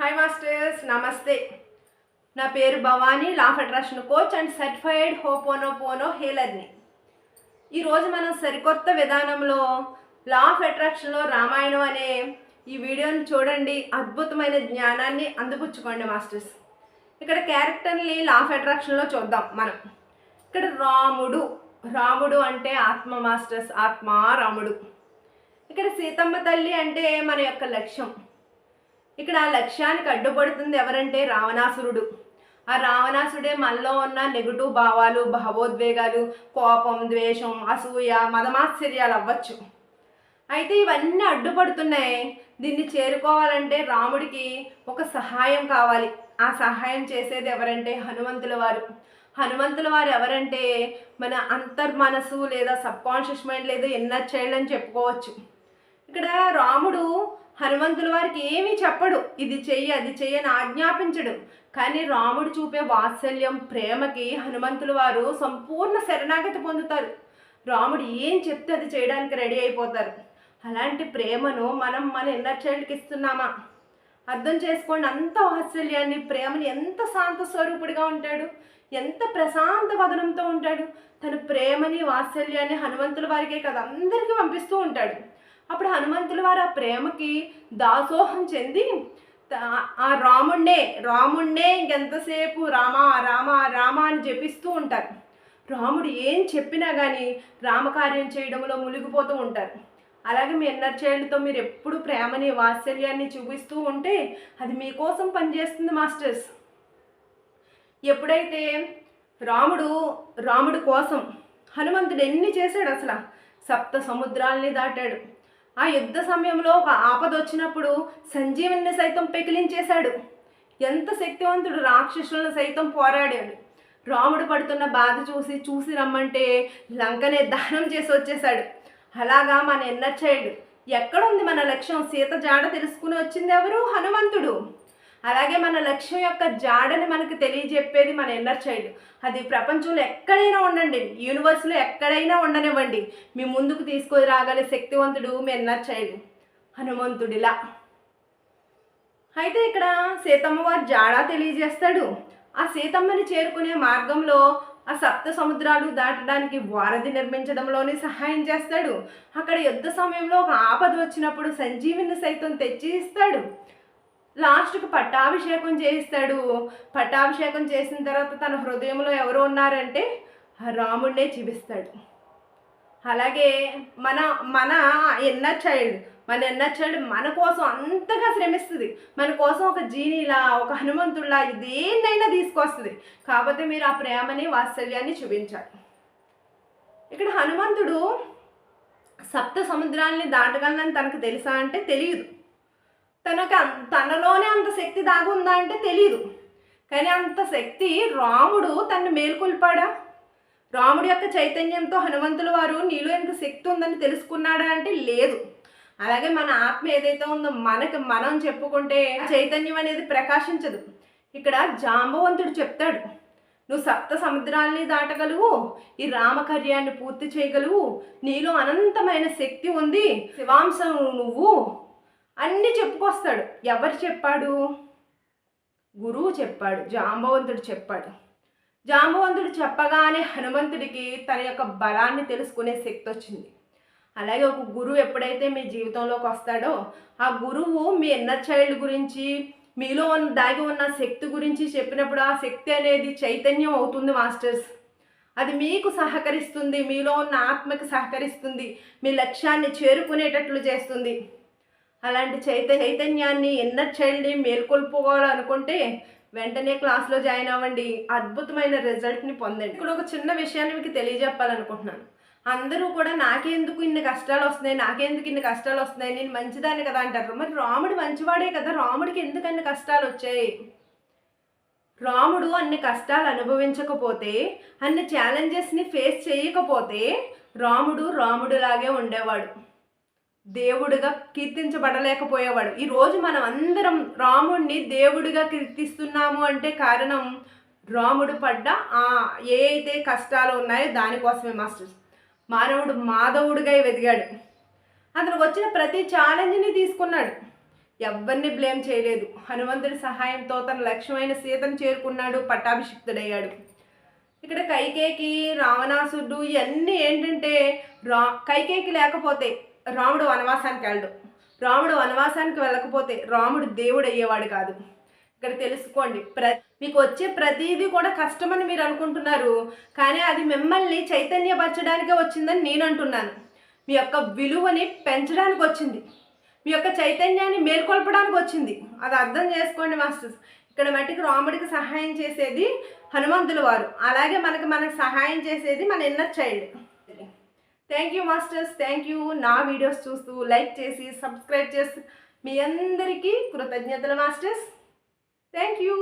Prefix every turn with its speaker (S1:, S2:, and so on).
S1: Hi masters నమస్తే నా పేరు Bhavani law of attraction coach and certified hooponopono హీలర్ని ఈరోజు మనం సరికొత్త విధానంలో లా ఆఫ్ అట్రాక్షన్లో రామాయణం అనే ఈ వీడియోని చూడండి. అద్భుతమైన జ్ఞానాన్ని అందిపుచ్చుకోండి మాస్టర్స్ ఇక్కడ క్యారెక్టర్ని లా ఆఫ్ అట్రాక్షన్లో చూద్దాం మనం. ఇక్కడ రాముడు. రాముడు అంటే ఆత్మ మాస్టర్స్ ఆత్మ రాముడు. ఇక్కడ సీతమ్మ తల్లి అంటే మన యొక్క లక్ష్యం. ఇక్కడ ఆ లక్ష్యానికి అడ్డుపడుతుంది ఎవరంటే రావణాసురుడు. ఆ రావణాసుడే మనలో ఉన్న నెగటివ్ భావాలు భావోద్వేగాలు కోపం ద్వేషం అసూయ మదమాశ్చర్యాలు అవ్వచ్చు. అయితే ఇవన్నీ అడ్డుపడుతున్నాయి. దీన్ని చేరుకోవాలంటే రాముడికి ఒక సహాయం కావాలి. ఆ సహాయం చేసేది ఎవరంటే హనుమంతుల వారు. హనుమంతుల వారు ఎవరంటే మన అంతర్మనసు లేదా సబ్కాన్షియస్ మైండ్ లేదా ఎన్నర్ చైల్డ్ అని చెప్పుకోవచ్చు. ఇక్కడ రాముడు హనుమంతుల వారికి ఏమీ చెప్పడు. ఇది చెయ్యి అది చెయ్యి అని ఆజ్ఞాపించడు. కానీ రాముడు చూపే వాత్సల్యం ప్రేమకి హనుమంతుల వారు సంపూర్ణ శరణాగతి పొందుతారు. రాముడు ఏం చెప్తే అది చేయడానికి రెడీ అయిపోతారు. అలాంటి ప్రేమను మనం మన ఇన్నర్ చైల్డ్కి ఇస్తున్నామా? అర్థం చేసుకోండి అంత వాత్సల్యాన్ని ప్రేమని ఎంత శాంత స్వరూపుడిగా ఉంటాడు. ఎంత ప్రశాంత వదనంతో ఉంటాడు. తన ప్రేమని వాత్సల్యాన్ని హనుమంతుల వారికే కదా అందరికీ పంపిస్తూ ఉంటాడు. అప్పుడు హనుమంతుల వారు ఆ ప్రేమకి దాసోహం చెంది ఆ రాముణ్ణే రాముణ్ణే ఇంకెంతసేపు రామా రామా రామా అని జపిస్తూ ఉంటారు. రాముడు ఏం చెప్పినా కానీ రామకార్యం చేయడంలో మునిగిపోతూ ఉంటారు. అలాగే మీ ఎన్నర్ చైల్డ్తో మీరు ఎప్పుడు ప్రేమని వాత్సల్యాన్ని చూపిస్తూ ఉంటే అది మీకోసం పనిచేస్తుంది మాస్టర్స్. ఎప్పుడైతే రాముడు రాముడు కోసం హనుమంతుడు ఎన్ని చేశాడు అసలు? సప్త సముద్రాల్ని దాటాడు. ఆ యుద్ధ సమయంలో ఒక ఆపద వచ్చినప్పుడు సంజీవుని సైతం పెకిలించేశాడు. ఎంత శక్తివంతుడు రాక్షసులను సైతం పోరాడాడు. రాముడు పడుతున్న బాధ చూసి చూసి రమ్మంటే లంకనే దహనం చేసి వచ్చేశాడు. అలాగా మన ఎన్నర్ చైల్డ్ ఎక్కడుంది మన లక్ష్యం? సీత జాడ తెలుసుకుని వచ్చింది ఎవరు? హనుమంతుడు. అలాగే మన లక్ష్యం యొక్క జాడని మనకు తెలియజెప్పేది మన ఇన్నర్ చైల్డ్ అది ప్రపంచంలో ఎక్కడైనా ఉండండి. యూనివర్స్లో ఎక్కడైనా ఉండనివ్వండి. మీ ముందుకు తీసుకొని రాగలే శక్తివంతుడు మీ ఇన్నర్ చైల్డ్ హనుమంతుడిలా. అయితే ఇక్కడ సీతమ్మవారు జాడ జాడా తెలియజేస్తాడు. ఆ సీతమ్మని చేరుకునే మార్గంలో ఆ సప్త సముద్రాలు దాటడానికి వారధి నిర్మించడంలోనే సహాయం చేస్తాడు. అక్కడ యుద్ధ సమయంలో ఒక ఆపద వచ్చినప్పుడు సంజీవిని సైతం తెచ్చి ఇస్తాడు లాస్ట్కి పట్టాభిషేకం చేయిస్తాడు. పట్టాభిషేకం చేసిన తర్వాత తన హృదయంలో ఎవరు ఉన్నారంటే రాముడే రాముడినే చూపిస్తాడు. అలాగే మన మన ఎన్నర్ చైల్డ్ మన ఎన్నర్ చైల్డ్ మన కోసం అంతగా శ్రమిస్తుంది. మన కోసం ఒక జీనీలా ఒక హనుమంతుడిలా దేన్నైనా తీసుకొస్తుంది. కాకపోతే మీరు ఆ ప్రేమని వాత్సల్యాన్ని చూపించాలి. ఇక్కడ హనుమంతుడు సప్త సముద్రాల్ని దాటగలనని తనకు తెలుసా అంటే తెలియదు. తనకు తనలోనే అంత శక్తి దాగుందా అంటే తెలియదు కానీ అంత శక్తి రాముడు తనను మేల్కొల్పాడా? రాముడి యొక్క చైతన్యంతో హనుమంతుల వారు నీలో ఎంత శక్తి ఉందని తెలుసుకున్నాడా అంటే లేదు. అలాగే మన ఆత్మ ఏదైతే ఉందో మనకు మనం చెప్పుకుంటే చైతన్యం అనేది ప్రకాశించదు. ఇక్కడ జాంబవంతుడు చెప్తాడు నువ్వు సప్త సముద్రాల్ని దాటగలవు ఈ రామకార్యాన్ని పూర్తి చేయగలవు నీలో అనంతమైన శక్తి ఉంది శివాంశం నువ్వు అన్నీ చెప్పుకొస్తాడు. ఎవరు చెప్పాడు? గురువు చెప్పాడు. జాంబవంతుడు చెప్పాడు. జాంబవంతుడు చెప్పగానే హనుమంతుడికి తన యొక్క బలాన్ని తెలుసుకునే శక్తి వచ్చింది. అలాగే ఒక గురువు ఎప్పుడైతే మీ జీవితంలోకి వస్తాడో ఆ గురువు మీ ఎన్నర్ చైల్డ్ గురించి మీలో ఉన్న దాగి ఉన్న శక్తి గురించి చెప్పినప్పుడు ఆ శక్తి అనేది చైతన్యం అవుతుంది మాస్టర్స్. అది మీకు సహకరిస్తుంది మీలో ఉన్న ఆత్మకి సహకరిస్తుంది మీ లక్ష్యాన్ని చేరుకునేటట్లు చేస్తుంది. అలాంటి చైత చైతన్యాన్ని ఎన్నర్ చైల్డ్ని మేల్కొల్పుకోవాలనుకుంటే వెంటనే క్లాస్లో జాయిన్ అవ్వండి. అద్భుతమైన రిజల్ట్ని పొందండి. ఇక్కడ ఒక చిన్న విషయాన్ని మీకు తెలియజెప్పాలనుకుంటున్నాను. అందరూ కూడా నాకెందుకు ఇన్ని కష్టాలు వస్తున్నాయి నాకెందుకు ఇన్ని కష్టాలు వస్తున్నాయి నేను మంచిదాన్ని కదా అంటారు. మరి రాముడు మంచివాడే కదా రాముడికి ఎందుకు అన్ని కష్టాలు వచ్చాయి? రాముడు అన్ని కష్టాలు అనుభవించకపోతే అన్ని ఛాలెంజెస్ని ఫేస్ చేయకపోతే రాముడు రాముడులాగే ఉండేవాడు. దేవుడిగా కీర్తించబడలేకపోయేవాడు. ఈరోజు మనం అందరం రాముడిని దేవుడిగా కీర్తిస్తున్నాము అంటే కారణం రాముడు పడ్డ ఆ ఏ అయితే కష్టాలు ఉన్నాయో దానికోసమే మాస్టర్స్ మానవుడు మాధవుడిగా వెదిగాడు. అతను వచ్చిన ప్రతి ఛాలెంజ్ని తీసుకున్నాడు. ఎవరిని బ్లేమ్ చేయలేదు. హనుమంతుడి సహాయంతో తన లక్ష్యమైన సీతను చేరుకున్నాడు పట్టాభిషిక్తుడయ్యాడు. ఇక్కడ కైకేకి రావణాసుడు ఇవన్నీ ఏంటంటే రా కైకేకి లేకపోతే రాముడు వనవాసానికి వెళ్ళడు. రాముడు వనవాసానికి వెళ్ళకపోతే రాముడు దేవుడు అయ్యేవాడు కాదు. ఇక్కడ తెలుసుకోండి ప్ర మీకు వచ్చే ప్రతిదీ కూడా కష్టమని మీరు అనుకుంటున్నారు కానీ అది మిమ్మల్ని చైతన్యపరచడానికే వచ్చిందని నేను అంటున్నాను. మీ యొక్క విలువని పెంచడానికి వచ్చింది. మీ యొక్క చైతన్యాన్ని మేల్కొల్పడానికి వచ్చింది. అది అర్థం చేసుకోండి మాస్టర్స్. ఇక్కడ మట్టికి రాముడికి సహాయం చేసేది హనుమంతుల వారు. అలాగే మనకి మనకు సహాయం చేసేది మన inner child thank you masters thank you నా వీడియోస్ చూస్తూ లైక్ చేసి సబ్స్క్రైబ్ చేస్తూ మీ అందరికీ కృతజ్ఞతలు మాస్టర్స్ థ్యాంక్ యూ